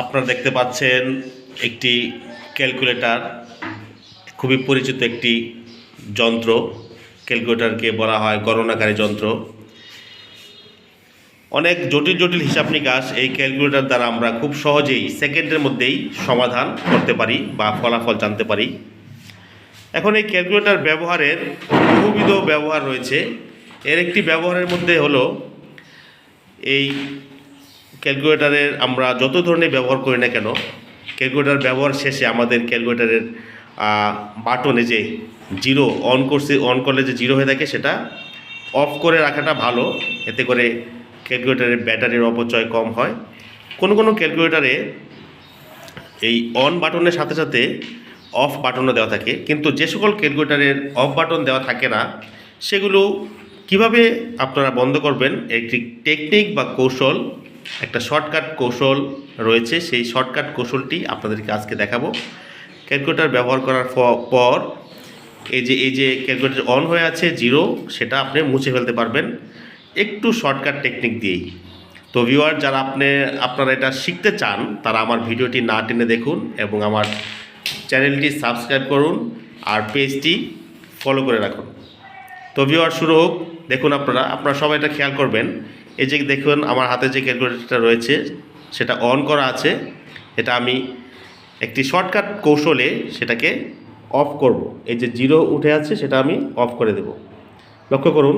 আপনারা দেখতে পাচ্ছেন একটি ক্যালকুলেটর, খুবই পরিচিত একটি যন্ত্র। ক্যালকুলেটরকে বলা হয় গণনাকারী যন্ত্র। অনেক জটিল জটিল হিসাব নিকাশ এই ক্যালকুলেটর দ্বারা আমরা খুব সহজেই সেকেন্ডের মধ্যেই সমাধান করতে পারি বা ফলাফল জানতে পারি। এখন এই ক্যালকুলেটর ব্যবহারের বহুবিধ ব্যবহার রয়েছে। এর একটি ব্যবহারের মধ্যে হলো এই ক্যালকুলেটারের আমরা যত ধরনের ব্যবহার করি না কেন, ক্যালকুলেটার ব্যবহার শেষে আমাদের ক্যালকুলেটারের বাটনে যে জিরো অন করছে অন করলে যে জিরো হয়ে থাকে সেটা অফ করে রাখাটা ভালো। এতে করে ক্যালকুলেটারের ব্যাটারির অপচয় কম হয়। কোনো কোনো ক্যালকুলেটারে এই অন বাটনের সাথে সাথে অফ বাটনও দেওয়া থাকে। কিন্তু যে সকল ক্যালকুলেটারের অফ বাটন দেওয়া থাকে না, সেগুলো কীভাবে আপনারা বন্ধ করবেন, একটি টেকনিক বা কৌশল একটা শর্টকাট কৌশল রয়েছে, সেই শর্টকাট কৌশলটি আপনাদেরকে আজকে দেখাবো। ক্যালকুলেটার ব্যবহার করার পর এই যে এই যে ক্যালকুলেটার অন হয়ে আছে, জিরো, সেটা আপনি মুছে ফেলতে পারবেন। একটু শর্টকাট টেকনিক দিয়েই। তো ভিউয়ার, যারা আপনি, আপনারা এটা শিখতে চান, তারা আমার ভিডিওটি না টেনে দেখুন এবং আমার চ্যানেলটি সাবস্ক্রাইব করুন আর পেজটি ফলো করে রাখুন। তো ভিউয়ার, শুরু হোক। দেখুন আপনারা আপনারা সবাই এটা খেয়াল করবেন। এই যে দেখুন, আমার হাতে যে ক্যালকুলেটরটা রয়েছে, সেটা অন করা আছে। এটা আমি একটি শর্টকাট কৌশলে সেটাকে অফ করব। এই যে জিরো উঠে আছে, সেটা আমি অফ করে দেব। লক্ষ্য করুন।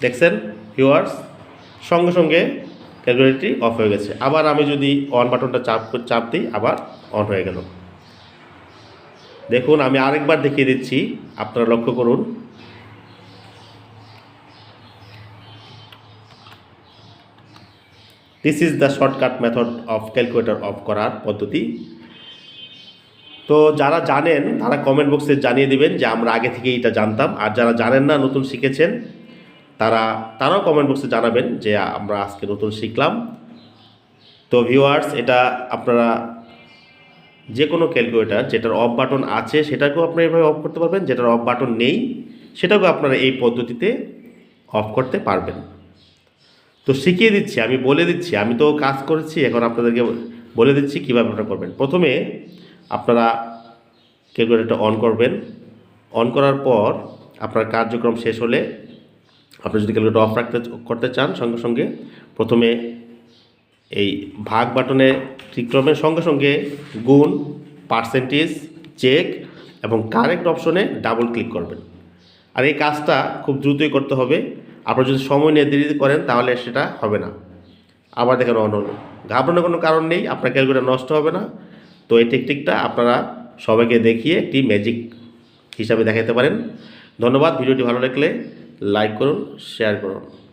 দেখছেন ভিউয়ার্স সঙ্গে সঙ্গে ক্যালকুলেটরটি অফ হয়ে গেছে। আবার আমি যদি অন বাটনটা চাপ চাপ দিই, আবার অন হয়ে গেল। দেখুন, আমি আরেকবার দেখিয়ে দিচ্ছি। আপনারা লক্ষ্য করুন। This is the shortcut method of calculator off করার পদ্ধতি। তো যারা জানেন, তারা কমেন্ট বক্সে জানিয়ে দিবেন যে আমরা আগে থেকেই এটা জানতাম। আর যারা জানেন না, নতুন শিখেছেন, তারা, তারাও কমেন্ট বক্সে জানাবেন যে আমরা আজকে নতুন শিখলাম। তো ভিউয়ার্স এটা আপনারা যে কোনো ক্যালকুলেটার যেটার অফ বাটন আছে সেটাকেও আপনারা এভাবে অফ করতে পারবেন, যেটার অফ বাটন নেই সেটাকেও আপনারা এই পদ্ধতিতে অফ করতে পারবেন। তো শিখিয়ে দিচ্ছি, আমি বলে দিচ্ছি, আমি তো কাজ করেছি, এখন আপনাদেরকে বলে দিচ্ছি কীভাবে আপনারা করবেন। প্রথমে আপনারা ক্যালকুলেটারটা অন করবেন। অন করার পর আপনার কার্যক্রম শেষ হলে আপনি যদি ক্যালকুলেটর অফ রাখতে, করতে চান সঙ্গে সঙ্গে, প্রথমে এই ভাগ বাটনে ক্লিক করবেন। সঙ্গে সঙ্গে গুণ পার্সেন্টেজ চেক এবং কারেক্ট অপশনে ডাবল ক্লিক করবেন। আর এই কাজটা খুব দ্রুতই করতে হবে। আপনারা যদি সময় নিয়ে দেরি করেন তাহলে সেটা হবে না। আবার দেখেন অন হলো। ঘাবড়ানোর কোনো কারণ নেই, আপনার ক্যালকুলেটার নষ্ট হবে না। তো এই টেকনিকটা আপনারা সবাইকে দেখিয়ে একটি ম্যাজিক হিসাবে দেখাতে পারেন। ধন্যবাদ, ভিডিওটি ভালো লাগলে লাইক করুন শেয়ার করুন।